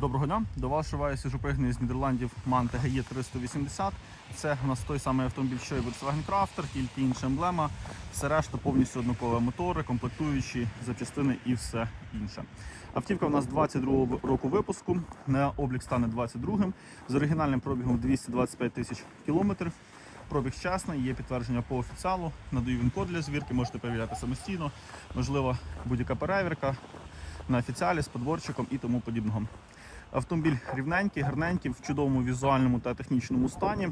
Доброго дня. До вас вживає свіжопригнаний з Нідерландів Манте GE 380. Це у нас той самий автомобіль, що і Volkswagen Crafter, тільки інша емблема. Все решта повністю однакові мотори, комплектуючі, запчастини і все інше. Автівка у нас 22 року випуску. На облік стане 22-м. З оригінальним пробігом 225 тисяч кілометрів. Пробіг чесний, є підтвердження по офіціалу. Надаю він код для звірки, можете перевіряти самостійно. Можливо, будь-яка перевірка на офіціалі з подборчиком і тому подібного. Автомобіль рівненький, гарненький, в чудовому візуальному та технічному стані.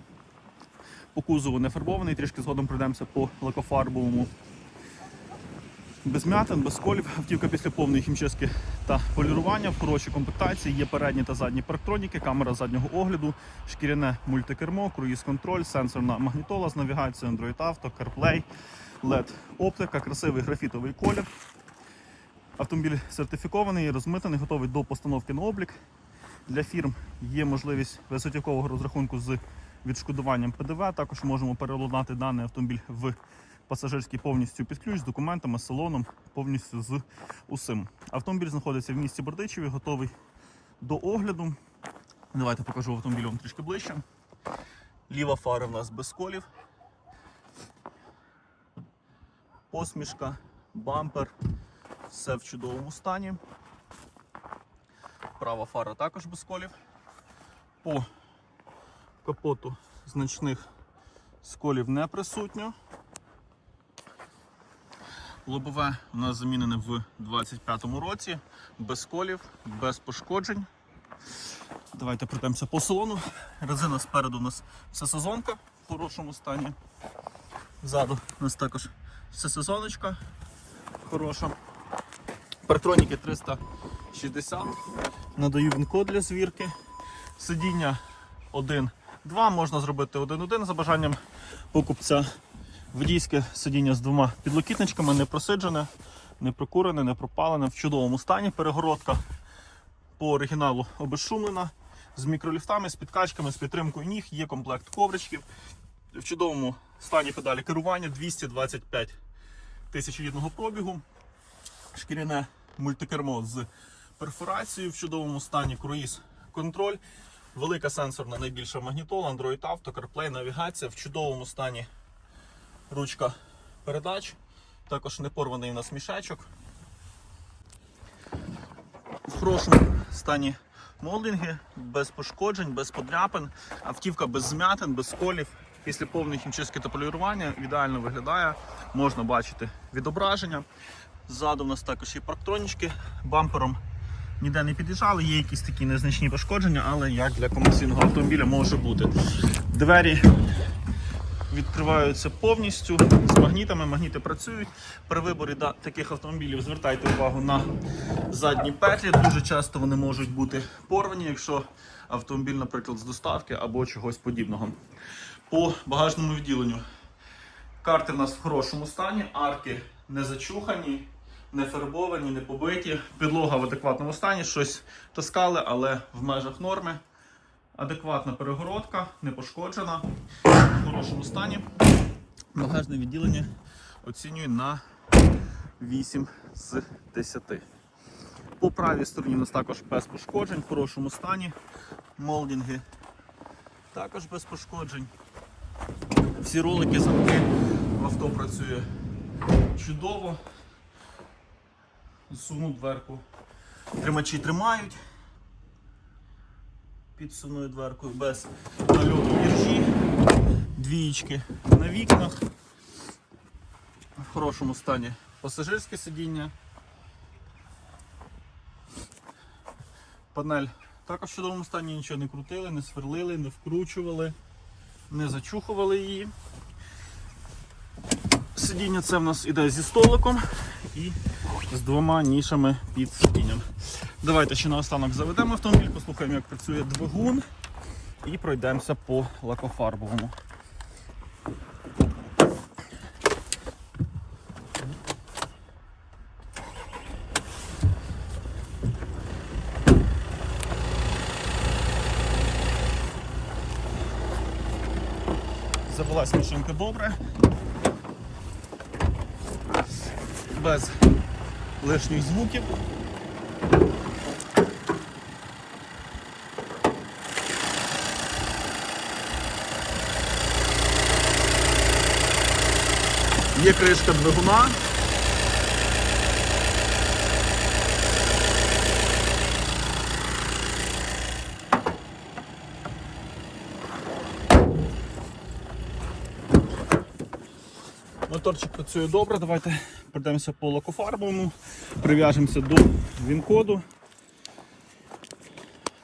По кузову не фарбований, трішки згодом пройдемося по лакофарбовому. Без м'ятин, без колів. Автівка після повної хімчистки та полірування в хорошій комплектації. Є передні та задні парктроніки, камера заднього огляду, шкіряне мультикермо, круїз-контроль, сенсорна магнітола з навігацією Android Auto, CarPlay, LED оптика, красивий графітовий колір. Автомобіль сертифікований, розмитаний, готовий до постановки на облік. Для фірм є можливість безготівкового розрахунку з відшкодуванням ПДВ. Також можемо переладнати даний автомобіль в пасажирський повністю під ключ з документами, салоном, повністю з усім. Автомобіль знаходиться в місті Бердичеві, готовий до огляду. Давайте покажу автомобіль вам трішки ближче. Ліва фара в нас без колів. Посмішка, бампер, все в чудовому стані. Права фара також без колів. По капоту значних сколів не присутньо. Лобове у нас замінене в 25-му році, без колів, без пошкоджень. Давайте пройдемося по салону. Резина спереду у нас все сезонка в хорошому стані. Ззаду у нас також все сезоночка хороша. Партроніки 360. Надаю він код для звірки. Сидіння 1-2. Можна зробити 1-1 за бажанням покупця. Водійське сидіння з двома підлокітничками, не просиджене, не прокурене, не пропалене, в чудовому стані. Перегородка по оригіналу обезшумлена, з мікроліфтами, з підкачками, з підтримкою ніг, є комплект ковричків. В чудовому стані педалі керування 225 тисяч рідного пробігу. Шкіряне мультикермо з перфорацією в чудовому стані, круїз контроль, велика сенсорна найбільша магнітола, Android Auto, CarPlay, навігація в чудовому стані ручка передач, також не порваний у нас мішечок. В хорошому стані молдинги, без пошкоджень, без подряпин, автівка без змятин, без колів. Після повної хімчистки та полірування ідеально виглядає, можна бачити відображення. Ззаду у нас також є парктронічки, бампером ніде не під'їжджали, є якісь такі незначні пошкодження, але як для комерційного автомобіля може бути. Двері відкриваються повністю з магнітами, магніти працюють. При виборі таких автомобілів звертайте увагу на задні петлі. Дуже часто вони можуть бути порвані, якщо автомобіль, наприклад, з доставки або чогось подібного. По багажному відділенню карти в нас в хорошому стані, арки не зачухані, не фарбовані, не побиті. Підлога в адекватному стані, щось таскали, але в межах норми. Адекватна перегородка, не пошкоджена, в хорошому стані. Багажне відділення оцінюю на 8 з 10. По правій стороні у нас також без пошкоджень, в хорошому стані. Молдинги також без пошкоджень. Всі ролики, замки в авто працює чудово. Зсуну дверку. Тримачі тримають підсуною дверкою без нальоту іржі, двієчки на вікнах. В хорошому стані пасажирське сидіння. Панель також в чудовому стані нічого не крутили, не сверлили, не вкручували, не зачухували її. Сидіння це в нас іде зі столиком і з двома нішами під сидінням. Давайте ще наостанок заведемо автомобіль, послухаємо, як працює двигун і пройдемося по лакофарбовому. Завелась машинка добре. Без лишніх звуків. Є кришка двигуна. Моторчик працює добре, давайте пройдемося по лакофарбовому, прив'яжемося до він-коду.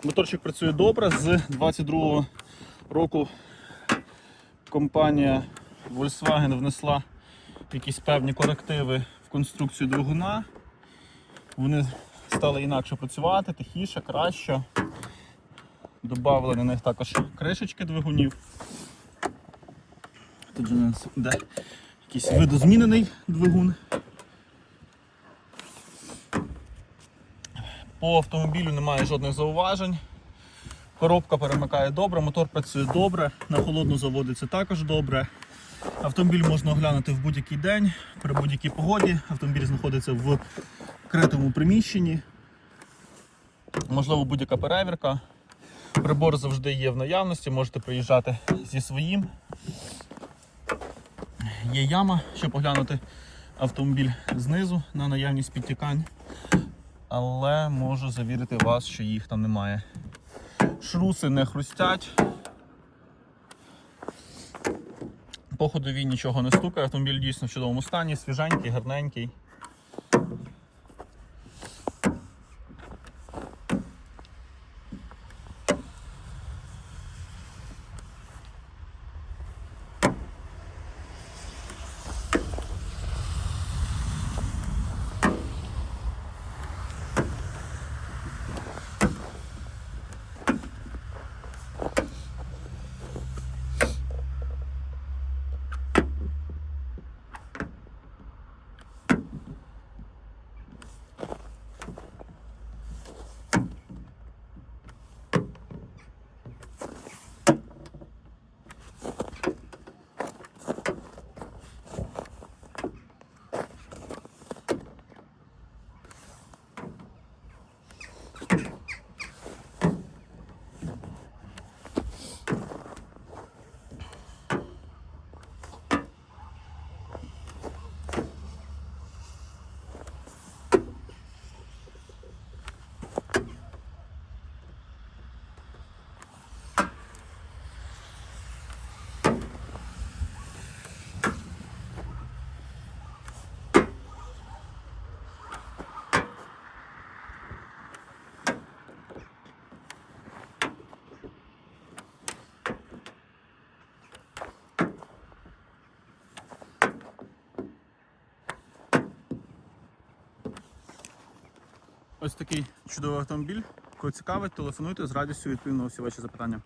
Моторчик працює добре. З 22 року компанія Volkswagen внесла якісь певні корективи в конструкцію двигуна. Вони стали інакше працювати, тихіше, краще. Добавили на них також кришечки двигунів. Тут же у нас іде якийсь видозмінений двигун. По автомобілю немає жодних зауважень. Коробка перемикає добре, мотор працює добре, на холодну заводиться також добре. Автомобіль можна оглянути в будь-який день, при будь-якій погоді. Автомобіль знаходиться в критому приміщенні. Можливо, будь-яка перевірка. Прибор завжди є в наявності, можете приїжджати зі своїм. Є яма, щоб оглянути автомобіль знизу на наявність підтікань. Але можу завірити вас, що їх там немає. Шруси не хрустять. По ходові нічого не стукає, автомобіль дійсно в чудовому стані, свіженький, гарненький. Ось такий чудовий автомобіль. Кого цікавить, телефонуйте з радістю відповім на усі ваші запитання.